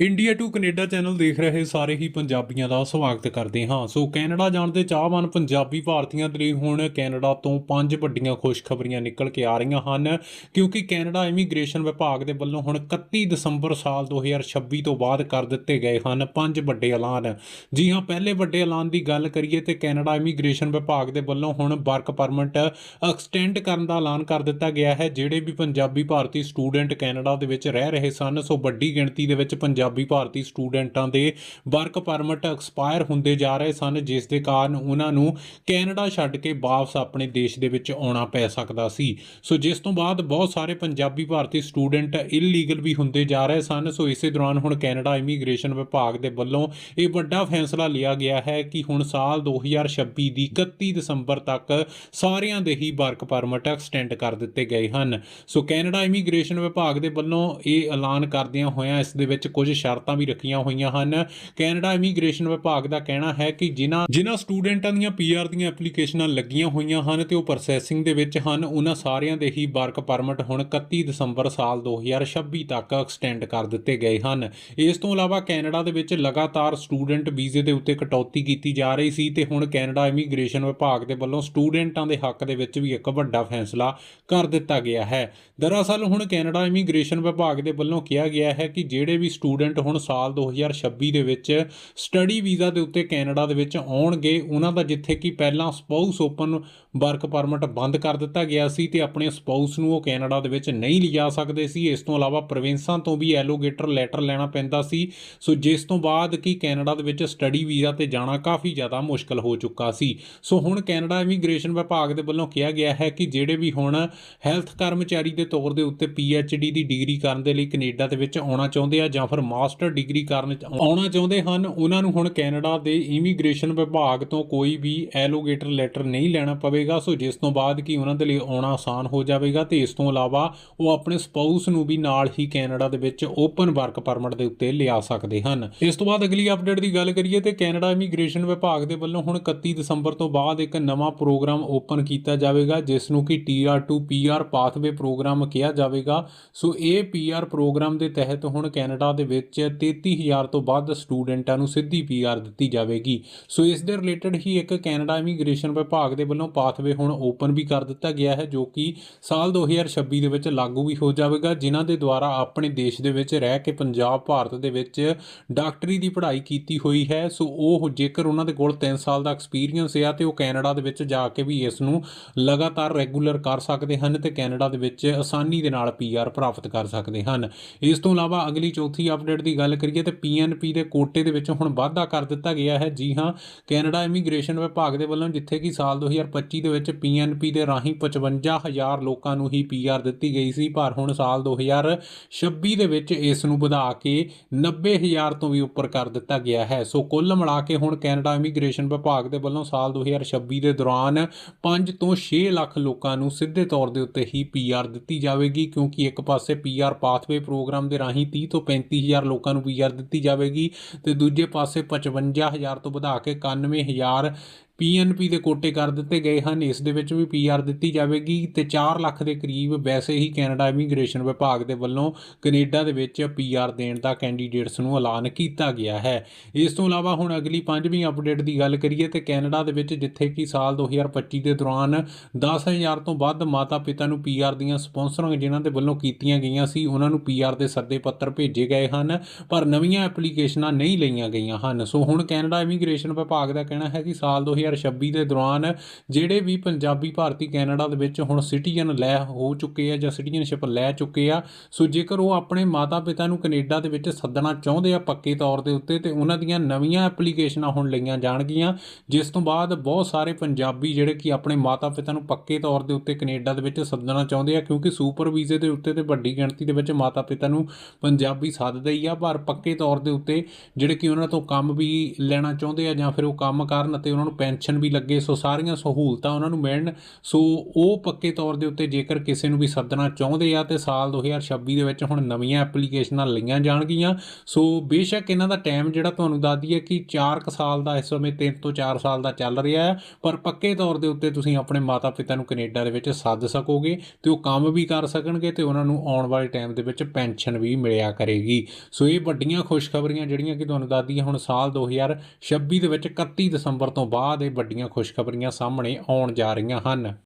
India to Canada channel ਦੇਖ ਰਹੇ ਸਾਰੇ ਹੀ ਪੰਜਾਬੀਆਂ ਦਾ ਸਵਾਗਤ ਕਰਦੇ ਹਾਂ। ਸੋ ਕੈਨੇਡਾ ਜਾਣ ਦੇ ਚਾਹਵਾਨ ਪੰਜਾਬੀ ਭਾਰਤੀਆਂ ਦੇ ਲਈ ਹੁਣ ਕੈਨੇਡਾ ਤੋਂ ਪੰਜ ਵੱਡੀਆਂ ਖੁਸ਼ਖਬਰੀਆਂ ਨਿਕਲ ਕੇ ਆ ਰਹੀਆਂ ਹਨ, ਕਿਉਂਕਿ ਕੈਨੇਡਾ ਇਮੀਗ੍ਰੇਸ਼ਨ ਵਿਭਾਗ ਦੇ ਵੱਲੋਂ ਹੁਣ 31 ਦਸੰਬਰ ਸਾਲ 2026 ਤੋਂ ਬਾਅਦ ਕਰ ਦਿੱਤੇ ਗਏ ਹਨ ਪੰਜ ਵੱਡੇ ਐਲਾਨ। ਜੀ ਹਾਂ, ਪਹਿਲੇ ਵੱਡੇ ਐਲਾਨ ਦੀ ਗੱਲ ਕਰੀਏ ਤੇ ਕੈਨੇਡਾ ਇਮੀਗ੍ਰੇਸ਼ਨ ਵਿਭਾਗ ਦੇ ਵੱਲੋਂ ਹੁਣ ਵਰਕ ਪਰਮਿਟ ਐਕਸਟੈਂਡ ਕਰਨ ਦਾ ਐਲਾਨ ਕਰ ਦਿੱਤਾ ਗਿਆ ਹੈ, ਜਿਹੜੇ ਵੀ ਪੰਜਾਬੀ ਭਾਰਤੀ ਸਟੂਡੈਂਟ ਕੈਨੇਡਾ ਦੇ ਵਿੱਚ ਰਹਿ ਰਹੇ ਸਨ, ਸੋ ਵੱਡੀ ਗਿਣਤੀ ਦੇ ਵਿੱਚ ਪੰਜਾਬੀ ਪੰਜਾਬੀ ਭਾਰਤੀ ਸਟੂਡੈਂਟਾਂ ਦੇ ਵਰਕ ਪਰਮਿਟ ਐਕਸਪਾਇਰ ਹੁੰਦੇ ਜਾ ਰਹੇ ਸਨ, ਜਿਸ ਦੇ ਕਾਰਨ ਉਹਨਾਂ ਨੂੰ ਕੈਨੇਡਾ ਛੱਡ ਕੇ ਵਾਪਸ ਆਪਣੇ ਦੇਸ਼ ਦੇ ਵਿੱਚ ਆਉਣਾ ਪੈ ਸਕਦਾ ਸੀ। ਸੋ ਜਿਸ ਤੋਂ ਬਾਅਦ ਬਹੁਤ ਸਾਰੇ ਪੰਜਾਬੀ ਭਾਰਤੀ ਸਟੂਡੈਂਟ ਇਲੀਗਲ ਵੀ ਹੁੰਦੇ ਜਾ ਰਹੇ ਸਨ। ਸੋ ਇਸੇ ਦੌਰਾਨ ਹੁਣ ਕੈਨੇਡਾ ਇਮੀਗ੍ਰੇਸ਼ਨ ਵਿਭਾਗ ਦੇ ਵੱਲੋਂ ਇਹ ਵੱਡਾ ਫੈਸਲਾ ਲਿਆ ਗਿਆ ਹੈ ਕਿ ਹੁਣ ਸਾਲ 2026 ਦੀ 31 ਦਸੰਬਰ ਤੱਕ ਸਾਰਿਆਂ ਦੇ ਹੀ ਵਰਕ ਪਰਮਿਟ ਐਕਸਟੈਂਡ ਕਰ ਦਿੱਤੇ ਗਏ ਹਨ। ਸੋ ਕੈਨੇਡਾ ਇਮੀਗ੍ਰੇਸ਼ਨ ਵਿਭਾਗ ਦੇ ਵੱਲੋਂ ਇਹ ਐਲਾਨ ਕਰਦਿਆਂ ਹੋਇਆਂ ਇਸ ਦੇ ਵਿੱਚ ਕੁਝ ਸ਼ਰਤਾਂ ਵੀ ਰੱਖੀਆਂ ਹੋਈਆਂ ਹਨ। ਕੈਨੇਡਾ ਇਮੀਗ੍ਰੇਸ਼ਨ ਵਿਭਾਗ ਦਾ ਕਹਿਣਾ ਹੈ ਕਿ ਜਿਨ੍ਹਾਂ ਜਿਨ੍ਹਾਂ ਸਟੂਡੈਂਟਾਂ ਦੀਆਂ ਪੀਆਰ ਦੀਆਂ ਐਪਲੀਕੇਸ਼ਨਾਂ ਲੱਗੀਆਂ ਹੋਈਆਂ ਹਨ ਤੇ ਉਹ ਪ੍ਰੋਸੈਸਿੰਗ ਦੇ ਵਿੱਚ ਹਨ, ਉਹਨਾਂ ਸਾਰਿਆਂ ਦੇ ਹੀ ਵਰਕ ਪਰਮਿਟ ਹੁਣ 31 ਦਸੰਬਰ ਸਾਲ 2026 ਤੱਕ ਐਕਸਟੈਂਡ ਕਰ ਦਿੱਤੇ ਗਏ ਹਨ। ਇਸ ਤੋਂ ਇਲਾਵਾ ਕੈਨੇਡਾ ਦੇ ਵਿੱਚ ਲਗਾਤਾਰ ਸਟੂਡੈਂਟ ਵੀਜ਼ੇ ਦੇ ਉੱਤੇ ਕਟੌਤੀ ਕੀਤੀ ਜਾ ਰਹੀ ਸੀ ਤੇ ਹੁਣ ਕੈਨੇਡਾ ਇਮੀਗ੍ਰੇਸ਼ਨ ਵਿਭਾਗ ਦੇ ਵੱਲੋਂ ਸਟੂਡੈਂਟਾਂ ਦੇ ਹੱਕ ਦੇ ਵਿੱਚ ਵੀ ਇੱਕ ਵੱਡਾ ਫੈਸਲਾ ਕਰ ਦਿੱਤਾ ਗਿਆ ਹੈ। ਦਰਅਸਲ ਹੁਣ ਕੈਨੇਡਾ ਇਮੀਗ੍ਰੇਸ਼ਨ ਵਿਭਾਗ ਦੇ ਵੱਲੋਂ ਕਿਹਾ ਗਿਆ ਹੈ ਕਿ ਜਿਹੜੇ ਵੀ ਸਟੂਡੈਂਟ ਹੁਣ ਸਾਲ 2026 ਦੇ ਵਿੱਚ ਸਟੱਡੀ ਵੀਜ਼ਾ ਦੇ ਉੱਤੇ ਕੈਨੇਡਾ ਦੇ ਵਿੱਚ ਆਉਣਗੇ। ਉਹਨਾਂ ਦਾ ਜਿੱਥੇ ਕਿ ਪਹਿਲਾਂ ਸਪਾਊਸ ਓਪਨ ਵਰਕ ਪਰਮਿਟ ਬੰਦ ਕਰ ਦਿੱਤਾ ਗਿਆ ਸੀ ਤੇ ਆਪਣੇ ਸਪਾਊਸ ਨੂੰ ਉਹ ਕੈਨੇਡਾ ਦੇ ਵਿੱਚ ਨਹੀਂ ਲਿਜਾ ਸਕਦੇ ਸੀ। ਇਸ ਤੋਂ ਇਲਾਵਾ ਪ੍ਰੋਵਿੰਸਾਂ ਤੋਂ ਵੀ ਐਲੋਗੇਟਰ ਲੈਟਰ ਲੈਣਾ ਪੈਂਦਾ ਸੀ। ਸੋ ਜਿਸ ਤੋਂ ਬਾਅਦ ਕਿ ਕੈਨੇਡਾ ਦੇ ਵਿੱਚ ਸਟੱਡੀ ਵੀਜ਼ਾ ਤੇ ਜਾਣਾ ਕਾਫੀ ਜ਼ਿਆਦਾ ਮੁਸ਼ਕਲ ਹੋ ਚੁੱਕਾ ਸੀ। ਸੋ ਹੁਣ ਕੈਨੇਡਾ ਇਮੀਗ੍ਰੇਸ਼ਨ ਵਿਭਾਗ ਦੇ ਵੱਲੋਂ ਕਿਹਾ ਗਿਆ ਹੈ ਕਿ ਜਿਹੜੇ ਵੀ ਹੁਣ ਹੈਲਥ ਕਰਮਚਾਰੀ ਦੇ ਤੌਰ ਦੇ ਉੱਤੇ ਡੀ ਦੀ ਡਿਗਰੀ ਕਰਨ ਦੇ ਲਈ ਕੈਨੇਡਾ ਦੇ ਵਿੱਚ ਆਉਣਾ ਚਾਹੁੰਦੇ ਆ ਜਾਂ ਫਿਰ ਮਾਸਟਰ ਡਿਗਰੀ ਕਰਨ ਆਉਣਾ ਚਾਹੁੰਦੇ ਹਨ। ਉਹਨਾਂ ਨੂੰ ਹੁਣ ਕੈਨੇਡਾ ਦੇ ਇਮੀਗ੍ਰੇਸ਼ਨ ਵਿਭਾਗ ਤੋਂ ਕੋਈ ਵੀ ਐਲੋਗੇਟਰ ਲੈਟਰ ਨਹੀਂ ਲੈਣਾ ਪਵੇਗਾ। ਸੋ ਜਿਸ ਤੋਂ ਬਾਅਦ ਕਿ ਉਹਨਾਂ ਦੇ ਲਈ ਆਉਣਾ ਆਸਾਨ ਹੋ ਜਾਵੇਗਾ ਤੇ ਇਸ ਤੋਂ ਇਲਾਵਾ ਉਹ ਆਪਣੇ ਸਪਾਊਸ ਨੂੰ ਵੀ ਨਾਲ ਹੀ ਕੈਨੇਡਾ ਦੇ ਵਿੱਚ ਓਪਨ ਵਰਕ ਪਰਮਿਟ ਦੇ ਉੱਤੇ ਲਿਆ ਸਕਦੇ ਹਨ। ਇਸ ਤੋਂ ਬਾਅਦ ਅਗਲੀ ਅਪਡੇਟ ਦੀ ਗੱਲ ਕਰੀਏ ਤੇ ਕੈਨੇਡਾ ਇਮੀਗ੍ਰੇਸ਼ਨ ਵਿਭਾਗ ਦੇ ਵੱਲੋਂ ਹੁਣ 31 ਦਸੰਬਰ ਤੋਂ ਬਾਅਦ ਇੱਕ ਨਵਾਂ ਪ੍ਰੋਗਰਾਮ ਓਪਨ ਕੀਤਾ ਜਾਵੇਗਾ, ਜਿਸ ਨੂੰ ਕਿ TR2 PR ਪਾਥਵੇ ਪ੍ਰੋਗਰਾਮ ਕਿਹਾ ਜਾਵੇਗਾ। ਸੋ ਇਹ PR ਪ੍ਰੋਗਰਾਮ ਦੇ ਤਹਿਤ ਹੁਣ ਕੈਨੇਡਾ ਦੇ ਵਿੱਚ 33000 ਤੋਂ ਵੱਧ ਸਟੂਡੈਂਟਾਂ ਨੂੰ ਸਿੱਧੀ PR ਦਿੱਤੀ ਜਾਵੇਗੀ। ਸੋ ਇਸ ਦੇ ਰਿਲੇਟਡ ਹੀ ਇੱਕ ਕੈਨੇਡਾ ਇਮੀਗ੍ਰੇਸ਼ਨ ਵਿਭਾਗ ਦੇ ਵੱਲੋਂ ਪਾਥਵੇ ਹੁਣ ਓਪਨ ਵੀ ਕਰ ਦਿੱਤਾ ਗਿਆ ਹੈ, ਜੋ ਕਿ ਸਾਲ 2026 ਦੇ ਵਿੱਚ ਲਾਗੂ ਵੀ ਹੋ ਜਾਵੇਗਾ, ਜਿਨ੍ਹਾਂ ਦੇ ਦੁਆਰਾ ਆਪਣੇ ਦੇਸ਼ ਦੇ ਵਿੱਚ ਰਹਿ ਕੇ ਪੰਜਾਬ, ਭਾਰਤ ਦੇ ਵਿੱਚ ਡਾਕਟਰੀ ਦੀ ਪੜ੍ਹਾਈ ਕੀਤੀ ਹੋਈ ਹੈ। ਸੋ ਉਹ ਜੇਕਰ ਉਹਨਾਂ ਦੇ ਕੋਲ 3 ਸਾਲ ਦਾ ਐਕਸਪੀਰੀਅੰਸ ਹੈ ਤੇ ਉਹ ਕੈਨੇਡਾ ਦੇ ਵਿੱਚ ਜਾ ਕੇ ਵੀ ਇਸ ਨੂੰ ਲਗਾਤਾਰ ਰੈਗੂਲਰ ਕਰ ਸਕਦੇ ਹਨ ਤੇ ਕੈਨੇਡਾ ਦੇ ਵਿੱਚ ਆਸਾਨੀ ਦੇ ਨਾਲ ਪੀਆਰ ਪ੍ਰਾਪਤ ਕਰ ਸਕਦੇ ਹਨ। ਇਸ ਤੋਂ ਇਲਾਵਾ ਅਗਲੀ ਚੌਥੀ ਅਪਡੇਟ ਦੀ ਗੱਲ ਕਰੀਏ ਤੇ ਪੀਐਨਪੀ ਦੇ ਕੋਟੇ ਦੇ ਵਿੱਚ ਹੁਣ ਵਾਧਾ ਕਰ ਦਿੱਤਾ ਗਿਆ ਹੈ। ਜੀ ਹਾਂ, ਕੈਨੇਡਾ ਇਮੀਗ੍ਰੇਸ਼ਨ ਵਿਭਾਗ ਦੇ ਵੱਲੋਂ ਜਿੱਥੇ ਕਿ ਸਾਲ 2025 ਦੇ ਵਿੱਚ ਪੀਐਨਪੀ ਦੇ ਰਾਹੀਂ 55000 ਲੋਕਾਂ ਨੂੰ ਹੀ ਪੀਆਰ ਦਿੱਤੀ ਗਈ ਸੀ, ਪਰ ਹੁਣ ਸਾਲ 2026 ਦੇ ਵਿੱਚ ਇਸ ਨੂੰ ਵਧਾ ਕੇ 90000 ਤੋਂ ਵੀ ਉੱਪਰ ਕਰ ਦਿੱਤਾ ਗਿਆ ਹੈ। ਸੋ ਕੁੱਲ ਮਿਲਾ ਕੇ ਹੁਣ ਕੈਨੇਡਾ ਇਮੀਗ੍ਰੇਸ਼ਨ ਵਿਭਾਗ ਦੇ ਵੱਲੋਂ ਸਾਲ 2026 ਦੇ ਦੌਰਾਨ 5 ਤੋਂ 6 ਲੱਖ ਲੋਕਾਂ ਨੂੰ ਸਿੱਧੇ ਤੌਰ ਦੇ ਉੱਤੇ ਹੀ ਪੀਆਰ ਦਿੱਤੀ ਜਾਵੇਗੀ, ਕਿਉਂਕਿ ਇੱਕ ਪਾਸੇ ਪੀਆਰ ਪਾਥਵੇ ਪ੍ਰੋਗਰਾਮ ਦੇ ਰਾਹੀਂ 30 ਤੋਂ 35000 ਲੋਕਾਂ ਨੂੰ ਪੀਆਰ ਦਿੱਤੀ ਜਾਵੇਗੀ ਤੇ ਦੂਜੇ ਪਾਸੇ 55000 ਤੋਂ ਵਧਾ ਕੇ 91000 ਪੀਐਨਪੀ ਦੇ ਕੋਟੇ ਕਰ ਦਿੱਤੇ ਗਏ ਹਨ। ਇਸ ਦੇ ਵਿੱਚ ਵੀ ਪੀਆਰ ਦਿੱਤੀ ਜਾਵੇਗੀ ਤੇ 4 ਲੱਖ ਦੇ ਕਰੀਬ ਵੈਸੇ ਹੀ ਕੈਨੇਡਾ ਇਮੀਗ੍ਰੇਸ਼ਨ ਵਿਭਾਗ ਦੇ ਵੱਲੋਂ ਕੈਨੇਡਾ ਦੇ ਵਿੱਚ ਪੀਆਰ ਦੇਣ ਦਾ ਕੈਂਡੀਡੇਟਸ ਨੂੰ ਐਲਾਨ ਕੀਤਾ ਗਿਆ ਹੈ। ਇਸ ਤੋਂ ਇਲਾਵਾ ਹੁਣ ਅਗਲੀ ਪੰਜਵੀਂ ਅਪਡੇਟ ਦੀ ਗੱਲ ਕਰੀਏ ਤੇ ਕੈਨੇਡਾ ਦੇ ਵਿੱਚ ਜਿੱਥੇ ਕਿ ਸਾਲ 2025 ਦੇ ਦੌਰਾਨ 10000 ਤੋਂ ਵੱਧ ਮਾਤਾ-ਪਿਤਾ ਨੂੰ ਪੀਆਰ ਦੀਆਂ ਸਪਾਂਸਰਿੰਗ ਜਿਨ੍ਹਾਂ ਦੇ ਵੱਲੋਂ ਕੀਤੀਆਂ ਗਈਆਂ ਸੀ, ਉਹਨਾਂ ਨੂੰ ਪੀਆਰ ਦੇ ਸੱਦੇ ਪੱਤਰ ਭੇਜੇ ਗਏ ਹਨ, ਪਰ ਨਵੀਆਂ ਐਪਲੀਕੇਸ਼ਨਾਂ ਨਹੀਂ ਲਈਆਂ ਗਈਆਂ ਹਨ। ਸੋ ਹੁਣ ਕੈਨੇਡਾ ਇਮੀਗ੍ਰੇਸ਼ਨ ਵਿਭਾਗ ਦਾ ਕਹਿਣਾ ਹੈ ਕਿ ਸਾਲ 2026 ਦੇ ਦੌਰਾਨ ਜਿਹੜੇ ਵੀ ਪੰਜਾਬੀ ਭਾਰਤੀ ਕੈਨੇਡਾ ਦੇ ਵਿੱਚ ਹੁਣ ਸਿਟੀਜ਼ਨ ਲੈ ਹੋ ਚੁੱਕੇ ਆ ਜਾਂ ਸਿਟੀਜ਼ਨਸ਼ਿਪ ਲੈ ਚੁੱਕੇ ਆ, ਸੋ ਜੇਕਰ ਉਹ ਆਪਣੇ ਮਾਤਾ-ਪਿਤਾ ਨੂੰ ਕੈਨੇਡਾ ਦੇ ਵਿੱਚ ਸੱਦਣਾ ਚਾਹੁੰਦੇ ਆ ਪੱਕੇ ਤੌਰ ਦੇ ਉੱਤੇ, ਤੇ ਉਹਨਾਂ ਦੀਆਂ ਨਵੀਆਂ ਐਪਲੀਕੇਸ਼ਨਾਂ ਹੁਣ ਲਈਆਂ ਜਾਣਗੀਆਂ, ਜਿਸ ਤੋਂ ਬਾਅਦ ਬਹੁਤ ਸਾਰੇ ਪੰਜਾਬੀ ਜਿਹੜੇ ਕਿ ਆਪਣੇ ਮਾਤਾ-ਪਿਤਾ ਨੂੰ ਪੱਕੇ ਤੌਰ ਦੇ ਉੱਤੇ ਕੈਨੇਡਾ ਦੇ ਵਿੱਚ ਸੱਦਣਾ ਚਾਹੁੰਦੇ ਆ, ਕਿਉਂਕਿ ਸੁਪਰ ਵੀਜ਼ੇ ਦੇ ਉੱਤੇ ਤੇ ਵੱਡੀ ਗਿਣਤੀ ਦੇ ਵਿੱਚ ਮਾਤਾ-ਪਿਤਾ ਨੂੰ ਪੰਜਾਬੀ ਸੱਦਦੇ ਹੀ ਆ, ਪਰ ਪੱਕੇ ਤੌਰ ਦੇ ਉੱਤੇ ਜਿਹੜੇ ਕਿ ਉਹਨਾਂ ਤੋਂ ਕੰਮ ਵੀ ਲੈਣਾ ਚਾਹੁੰਦੇ ਆ ਜਾਂ ਫਿਰ ਉਹ ਕੰਮ ਕਰਨ ਅਤੇ ਉਹਨਾਂ ਨੂੰ ਪੈਨਸ਼ਨ ਪੈਨਸ਼ਨ ਵੀ ਲੱਗੇ, ਸੋ ਸਾਰੀਆਂ ਸਹੂਲਤਾਂ ਉਹਨਾਂ ਨੂੰ ਮਿਲਣ। ਸੋ ਉਹ ਪੱਕੇ ਤੌਰ ਦੇ ਉੱਤੇ ਜੇਕਰ ਕਿਸੇ ਨੂੰ ਵੀ ਸੱਦਣਾ ਚਾਹੁੰਦੇ ਆ, ਤੇ ਸਾਲ 2026 ਦੇ ਵਿੱਚ ਹੁਣ ਨਵੀਆਂ ਐਪਲੀਕੇਸ਼ਨਾਂ ਲਈਆਂ ਜਾਣਗੀਆਂ। ਸੋ ਬੇਸ਼ੱਕ ਇਹਨਾਂ ਦਾ ਟਾਈਮ ਜਿਹੜਾ ਤੁਹਾਨੂੰ ਦੱਸ ਦਈਏ ਕਿ 4 ਕੁ ਸਾਲ ਦਾ ਇਸ ਸਮੇਂ 3 ਤੋਂ 4 ਸਾਲ ਦਾ ਚੱਲ ਰਿਹਾ ਹੈ, ਪਰ ਪੱਕੇ ਤੌਰ ਦੇ ਉੱਤੇ ਤੁਸੀਂ ਆਪਣੇ ਮਾਤਾ-ਪਿਤਾ ਨੂੰ ਕੈਨੇਡਾ ਦੇ ਵਿੱਚ ਸੱਦ ਸਕੋਗੇ ਤੇ ਉਹ ਕੰਮ ਵੀ ਕਰ ਸਕਣਗੇ ਤੇ ਉਹਨਾਂ ਨੂੰ ਆਉਣ ਵਾਲੇ ਟਾਈਮ ਦੇ ਵਿੱਚ ਪੈਨਸ਼ਨ ਵੀ ਮਿਲਿਆ ਕਰੇਗੀ। ਸੋ ਇਹ ਵੱਡੀਆਂ ਖੁਸ਼ਖਬਰੀਆਂ ਜਿਹੜੀਆਂ ਕਿ ਤੁਹਾਨੂੰ ਦੱਸ ਦਈਏ, ਹੁਣ ਸਾਲ 2026 ਦੇ ਵਿੱਚ 31 ਦਸੰਬਰ ਤੋਂ ਬਾਅਦ ਇਹ ਵੱਡੀਆਂ ਖੁਸ਼ਖਬਰੀਆਂ ਸਾਹਮਣੇ ਆਉਣ ਜਾ ਰਹੀਆਂ ਹਨ।